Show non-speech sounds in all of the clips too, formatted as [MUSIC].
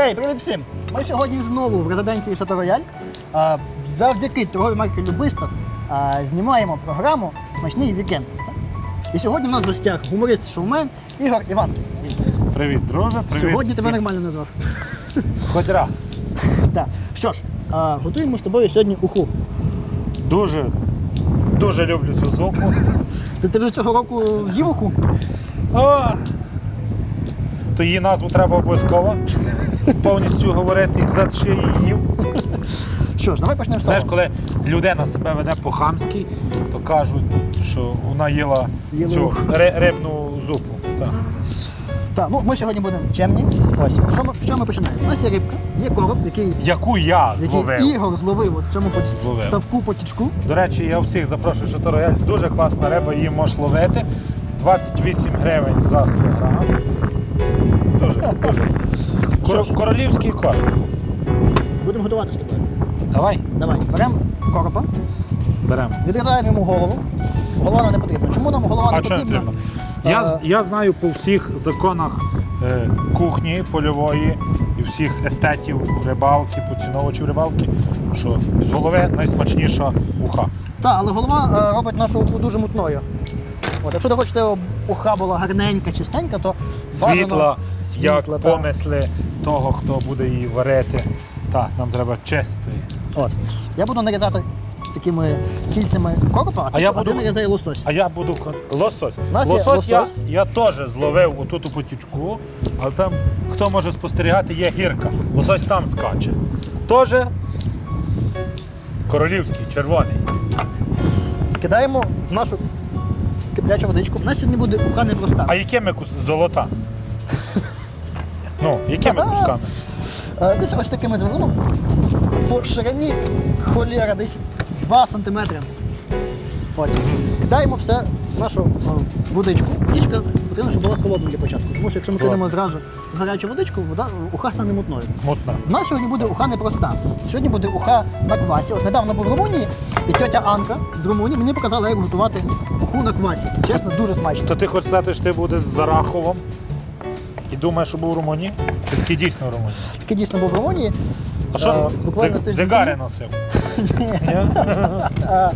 Хей, привіт всім! Ми сьогодні знову в резиденції Шато Рояль. Завдяки торговій марки Любисток знімаємо програму Смачний вікенд. І сьогодні в нас в гостях гуморист-шоумен Ігор Іванків. Привіт, друже. Привіт. Сьогодні тебе нормально назвав. Хоч раз. Так. Що ж, готуємо з тобою сьогодні уху. Дуже, дуже люблю цю зупу. Ти, ти вже цього року їв уху? О! То її назву треба обов'язково повністю говорити, як за що її їв. Що ж, давай почнемо з Знаєш, коли людина себе веде по-хамськи, то кажуть, що вона їла Їла цю ри- рибну зупу. Так. Так, ну ми сьогодні будемо чемні. Ось, що ми, що ми починаємо? У нас є рибка, є короб, який, Яку я який зловив. Ігор зловив от в цьому Зловив. ставку потічку. До речі, я всіх запрошую, що Рояль дуже класна риба, її можеш ловити. 28 гривень за 100 грам. Дуже, дуже. Що Кор- королівський корм. Будемо готувати з тобою. Давай. Давай, беремо коропа, Беремо. відрізаємо йому голову. Голова нам не потрібна. Чому нам голова А не що не потрібна? треба? Я, з- Е, я знаю по всіх законах е, кухні польової і всіх естетів рибалки, поціновувачів рибалки, що з голови найсмачніша уха. Так, але голова е, робить нашу уху дуже мутною. От, якщо ти хочете, щоб уха була гарненька, чистенька, то бажано- Світла, як так. помисли того, хто буде її варити. Так, нам треба чистої. От. Я буду нарізати такими кільцями коропа, а, ти, я а буду- ти нарізай лосось. А я буду кон- лосось. Нас є Лосось, я, лосось. я теж зловив отут у потічку, але там, хто може спостерігати, є гірка. Лосось там скаче. Теж королівський, червоний. Кидаємо в нашу киплячу водичку. У нас сьогодні буде уха непроста. А якими кус... золота? Ну, якими кусками? Е, Десь ось такими звели, по ширині холєра десь 2 см. От. Кидаємо все в нашу е, водичку. Водичка потрібно, щоб була холодною для початку. Тому що якщо ми кинемо зразу в гарячу водичку, вода уха стане мутною. Мутна. В нас сьогодні буде уха непроста. Сьогодні буде уха на квасі. От недавно був в Румунії, і тьотя Анка з Румунії мені показала, як готувати уху на квасі. Чесно, дуже смачно. То ти хочеш сказати, що ти будеш з Зараховом і думаєш, що був у Румунії? Ти такий дійсно в Румунії. Такий дійсно був в Румунії. А що Е, дзигари носив? [LAUGHS] Е,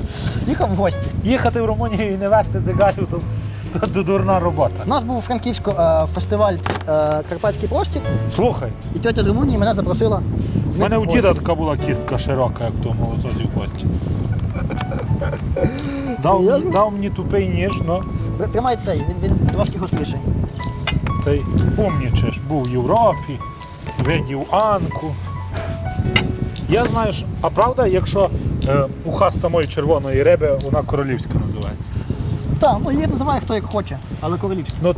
Їхав в гості. Їхати в Румунію і не вести дзигарів, то, дурна робота. У нас був у Франківську е, фестиваль е, Карпатський простір, Слухай, і тьотя з Румунії мене запросила. в мене у діда така була кістка широка, як тому лососі в кості. Дав, Серйозно? дав мені тупий ніж, ну Тримай цей, він, він трошки гостріший. та й умнічеш. Був в Європі, видів Анку. Я знаю, що- а правда, якщо е, уха з самої червоної риби, вона королівська називається. Так, ну її називає хто як хоче, але королівський. Ну,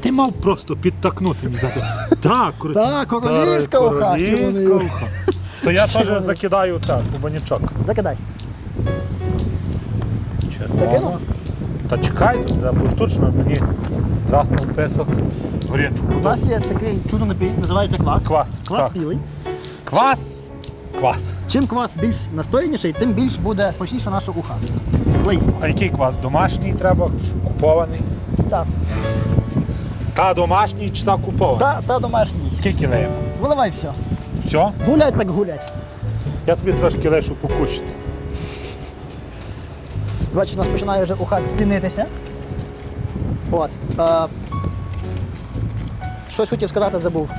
ти мав просто підтакнути мені сказати. Так, [LAUGHS] кор- Та, королівська уха, королівська червоною. уха. То я теж закидаю це у банячок. Закидай. Закинув? Та чекай, тут треба поштучно мені драснув песок горячку. У нас є такий чудо напій, називається квас. Квас, Квас так. білий. Квас. Квас. Чим квас більш настояніший, тим більш буде смачніша наша уха. Лий. А який квас? Домашній треба, купований. Так. Та домашній чи та купований? Та, та домашній. Скільки леємо? Виливай все. Все? Гулять так гулять. Я собі трошки лишу покушати. Бачиш, у нас починає вже уха пінитися. От. Е, щось хотів сказати, забув.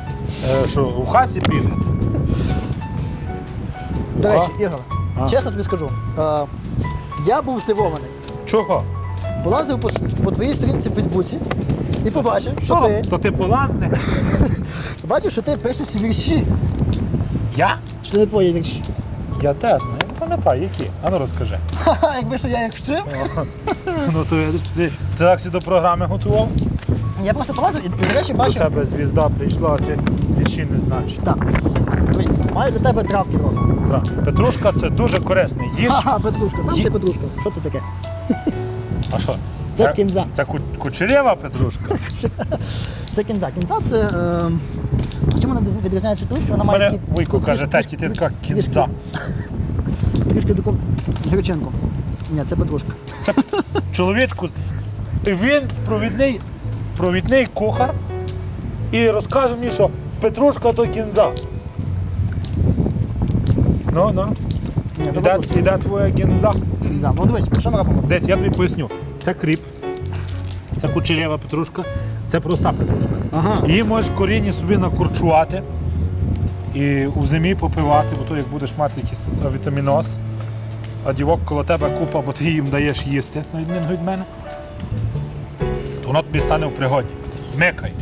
Е, що, у хасі піде? До Уха? речі, Ігор, А. чесно тобі скажу. Е, я був здивований. Чого? Полазив по, с- по твоїй сторінці в Фейсбуці і побачив, що ти, То ти полазник? [LAUGHS] побачив, що ти пишеш вірші. Я? Що не твої вірші. Я те знаю, не пам'ятаю, які. Ану розкажи. Ха-ха, якби що я їх вчив. [LAUGHS] Ну то ти, ти так до програми готував? Я просто полазив і, і до речі, бачу. До тебе звізда прийшла, а ти вірші не знаєш. Так. Дивись, маю для тебе травки трохи. Так. Петрушка це дуже корисний. Їж. Ага, Петрушка, сам Ї- ти Петрушка. Що це таке? А що? Це кінза. Це ку- кучерєва петрушка. [LAUGHS] Це кінза. Кінза це. Е, чим вона відрізняється від Петрушки? Вона має Мене такі- вуйко каже, трішки- таті, ти така кінза. Трішки таку гірчинку. Ні, це Петрушка. Це чоловічку. Він провідний, провідний кухар і розказує мені, що петрушка то кінза. Ну, ну. Ні, Іде, добре. іде твоя кінза. Кінза. Ну дивись, що ми робимо? Десь я тобі поясню. Це кріп, це кучерєва петрушка, це проста петрушка. Ага. Її можеш коріння собі накурчувати і у зимі попивати, бо то як будеш мати якийсь вітаміноз, а дівок коло тебе купа, бо ти їм даєш їсти, на відміну від мене, то воно тобі стане в пригоді. Мекай.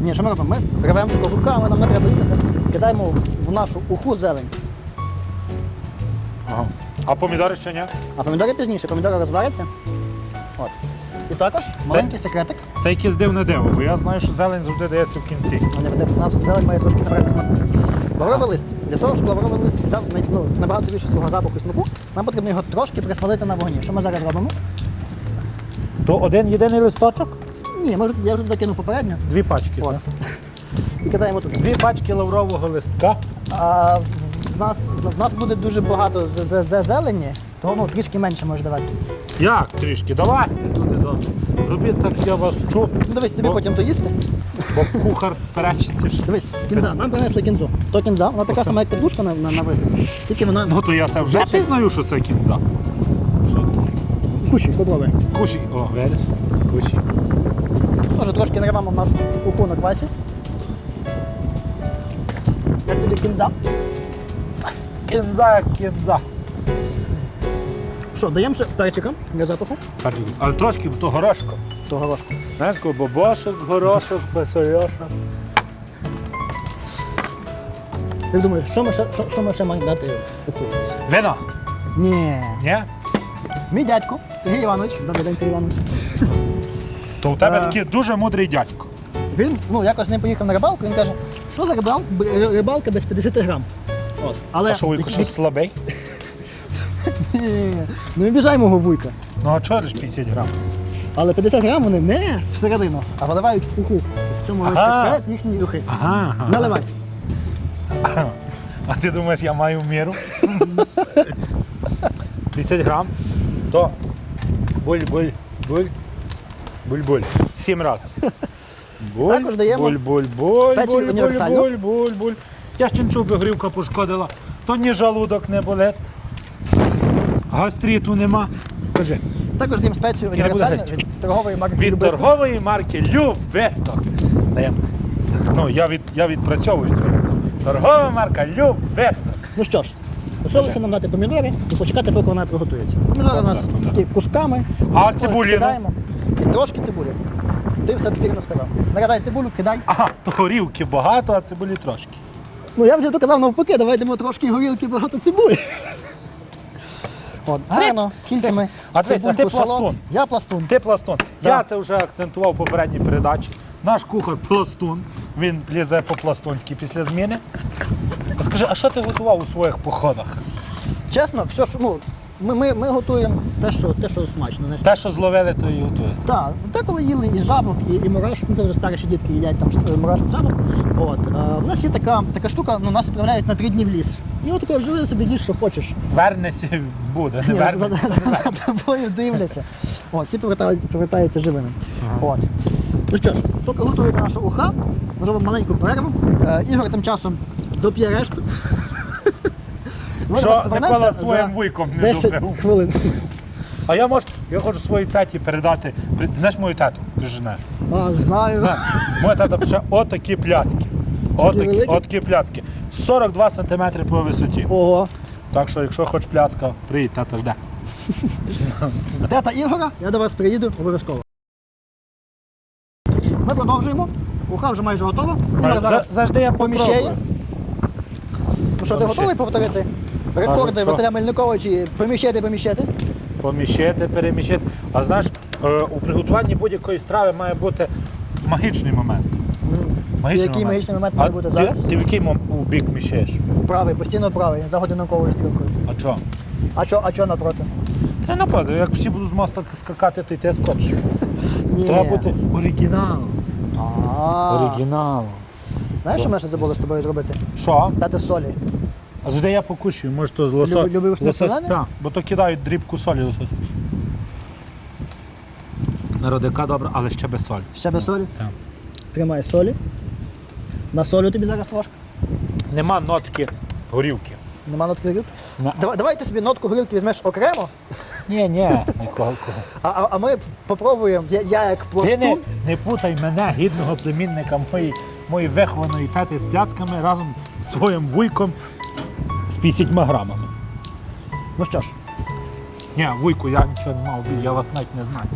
Ні, що ми робимо? Ми рвемо таку руками, нам не треба їсти, кидаємо в нашу уху зелень. Ага. А помідори ще ні? А помідори пізніше, помідори розваряться. От. І також маленький секретик. Це якесь дивне диво, бо я знаю, що зелень завжди дається в кінці. Нам зелень має трошки набрати смаку. Лавровий лист. Для того, щоб лавровий лист дав ну, набагато більше свого запаху і смаку, нам потрібно його трошки присмалити на вогні. Що ми зараз робимо? То один єдиний листочок? Ні, ми я вже докинув попередньо. Дві пачки. От. так? [LAUGHS] І кидаємо туди. Дві пачки лаврового листка. А в нас, в нас буде дуже багато з- з- з- зелені, того ну, трішки менше може давати. Як трішки? Давайте. люди добрі. Робіть так, я вас вчу. Ну дивись, тобі Бо- потім то їсти. Бо кухар перечиться. ж. Дивись, кінза, нам принесли кінзу. То кінза, вона така Оце. сама, як підвушка на, на, на вигляд. Тільки вона Ну то я це вже Бачиш? пізнаю, що це кінза. кушай, попробуй. Куші. О, видиш? Куші. Може трошки нариваємо в нашу уху на квасі. Як тобі кінза? Кінза як кінза. Що, даємо ще перчика для запаху? Бачиш, Але трошки то горошко. То горошку. Знаєш, коли бобошок, горошок, фасольоша. Як думаєш, що ми ще, що, що ми ще маємо дати уху? Вино. Ні. Ні? Мій дядько, Сергій Іванович, добрий день, Сергій Іванович. То у тебе Е. такий дуже мудрий дядько. Він ну, якось ним поїхав на рибалку, він каже, що за рибал, Б- рибалка без 50 грам. От. Але А що Вуйко, що слабий? [LAUGHS] Ні, не біжай мого вуйка. Ну а чого ж 50 грам? Але 50 грам вони не всередину, а виливають в уху. В цьому весь Ага. секрет їхньої ухи. Ага. ага. Наливай. А ти думаєш, я маю міру? 50 грам, то буль-буль, буль, буль-буль. Сім раз. Буль, Також даємо буль, буль, буль, спецію буль, буль, універсальну. буль, буль, буль. Я ще не чув, би грівка пошкодила, то ні жалудок не болить, гастриту нема. Кажи, Також даємо спецію універсальну від торгової марки від «Любисток». торгової марки Любесток. Даємо. Ну, я, від, я відпрацьовую це. Торгова марка Любесток. Ну що ж, залишилося нам дати помідори і почекати, поки вона приготується. Помідори у нас Так, так. такі кусками. А Ось, цибуліну? Кидаємо. І трошки цибулі. Ти все вірно сказав. Нарізай цибулю, кидай. Ага, то горівки багато, а цибулі трошки. Ну я вже доказав навпаки, давай йдемо трошки горілки, багато цибулі. От, гарно, кільцями. [LAUGHS] А це а ти пластун. Я пластун. Ти пластун. Да. Я це вже акцентував в попередній передачі. Наш кухар пластун. Він лізе по-пластунськи після зміни. А Скажи, а що ти готував у своїх походах? Чесно, все, що, ну, ми, ми, ми готуємо те, що, те, що смачно. знаєш. Те, що зловили, то і готує. Так, деколи їли і жабок, і, і мурашок, ну це вже старші дітки їдять там с- мурашок жабок. От. Е, у нас є така, така штука, ну, нас відправляють на три дні в ліс. І от такого живи собі їж, що хочеш. Вернешся буде, не Ні, за, вернешся. за, за тобою дивляться. От, всі повертаються, повертаються живими. От. Ну що ж, поки готується наша уха, ми робимо маленьку перерву. Е, Ігор тим часом доп'є решту. Ми Що Микола за своїм вуйком не 10 допив. хвилин. А я можу, я хочу своїй таті передати. При- Знаєш мою тату? Ти ж знаєш. А, знаю. На, Моя тата пише отакі пляцки. Отакі, великі? отакі пляцки. 42 см по висоті. Ого. Так що, якщо хочеш пляцка, приїдь, тата жде. [LAUGHS] Тета Ігора, я до вас приїду обов'язково. Ми продовжуємо. Уха вже майже готова. Ігор зараз Завжди я поміщає. попробую. Ну що, ти готовий повторити рекорди що? Василя Мельниковича поміщати, поміщати? Поміщити, переміщити. А знаєш, е, у приготуванні будь-якої страви має бути магічний момент. Магічний Який магічний момент А має бути ти- зараз? Ти в який мом- у бік міщаєш? Вправий, постійно правий, за годинниковою стрілкою. А що? А що, а що напроти? Та напевно, як всі будуть з моста скакати, ти те скочиш. [LAUGHS] Ні. Треба бути оригіналом. А, Оригіналом. Знаєш, що ми ще забули з тобою зробити? Що? Дати солі. А завжди я покушаю, може то з лосо... Люби- любиш не солене? Так, бо то кидають дрібку солі лососю. Народика добре, але ще без солі. Ще без солі. Так. Тримай солі. На солю тобі зараз трошки. Нема нотки горілки. Нема нотки горілки? На. Давай, давай ти собі нотку горілки візьмеш окремо, Ні, ні, нікого. а, а, а ми попробуємо, я, я як Ти пластун. не, не путай мене, гідного племінника моєї, моєї вихованої тети з пляцками разом з своїм вуйком з 50 грамами. Ну що ж, Ні, вуйку, я нічого не мав, я вас навіть не знаю.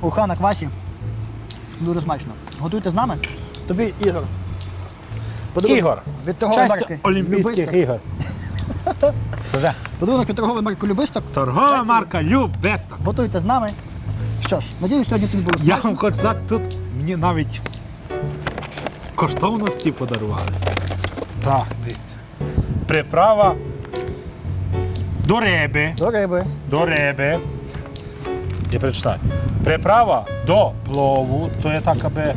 уха на квасі. Дуже смачно. Готуйте з нами. Тобі Ігор. Подарунок Ігор, від торгової марки Олімпійських Любисток. ігор. [LAUGHS] Вже. Подарунок від торгової марки Любисток. Торгова марка Любесток. Готуйте з нами. Що ж, надіюсь, сьогодні тобі було Я смачно. вам хочу сказати, тут мені навіть коштовності подарували. Так, дивіться. Приправа до риби. До риби. До риби. Я прочитаю. Приправа до плову. То є так, аби е,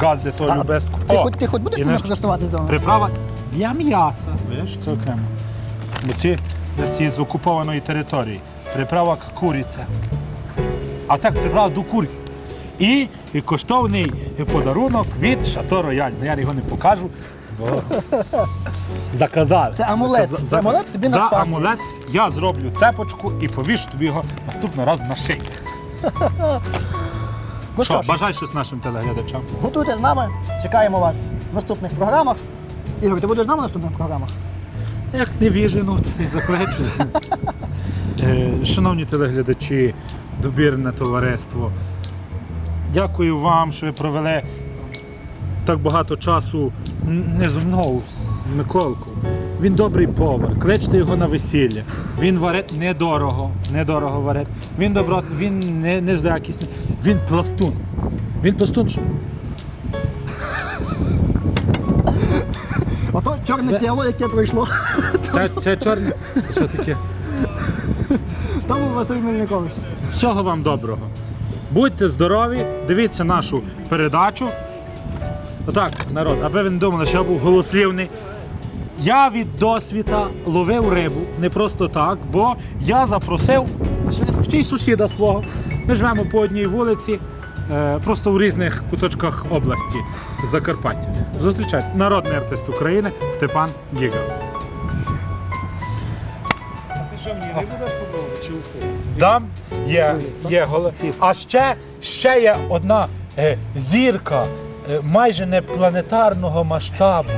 газди то А, любестку. Ти, О, хоч, ти хоч будеш і мене наш- користуватись вдома? Приправа для м'яса. Видиш, це окремо. Бо ці десь із окупованої території. Приправа к куриця. А це приправа до курки. І, і коштовний подарунок від Шато Рояль. Ну, я його не покажу, заказали. Це амулет. Заказа- Це амулет тобі за на пам'ять. амулет я зроблю цепочку і повішу тобі його наступного разу на шиї. [LAUGHS] Ну Що, що ж, бажай щось нашим телеглядачам. готуйте з нами. Чекаємо вас в наступних програмах. Ігор, ти будеш з нами в наступних програмах? Як не віжено, то не заперечую. [LAUGHS] Е, Шановні телеглядачі, добірне товариство. Дякую вам, що ви провели так багато часу не зі мною, з Миколкою. Він добрий повар. Кличте його на весілля. Він варить недорого, недорого варить. Він добро, він не, не злякісний. Він пластун. Він пластун. що- Ото чорне Це- тіло, яке пройшло. Це, це чорне. Що таке? Тому Василь Мельникович. Всього вам доброго. Будьте здорові, дивіться нашу передачу. Отак, народ, аби ви не думали, що я був голослівний. Я від досвіта ловив рибу не просто так, бо я запросив ще й сусіда свого. Ми живемо по одній вулиці, е, просто в різних куточках області Закарпаття. Зустрічайте народний артист України Степан Гіга. Ти що мені рибу даш попробувати чи є, є голе. А ще, ще є одна е, зірка майже не планетарного масштабу.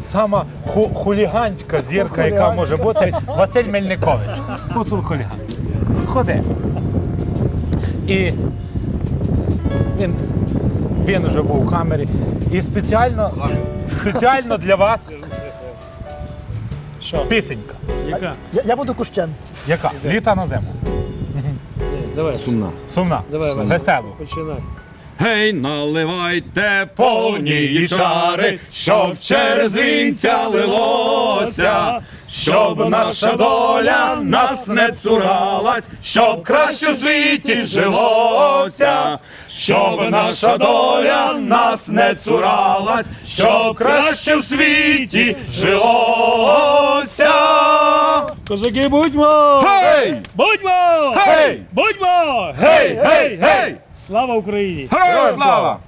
Сама ху- хуліганська зірка, яка може бути Василь Мельникович. Гуцул хуліган. Ходи. І він, він вже був у камері. І спеціально, спеціально для вас Що? пісенька. Яка? Я, я буду кущем. Яка? Літа на зиму. Давай. Сумна. Сумна. Давай, Вася. Веселу. Починай. Гей, наливайте повні чари, щоб через вінця лилося, щоб наша доля нас не цуралась, щоб краще в світі жилося, щоб наша доля нас не цуралась, щоб краще в світі жилося. Козаки, будьмо! Гей! Будьмо! Гей! Будьмо! Гей, гей, гей! Слава Україні! Героям слава!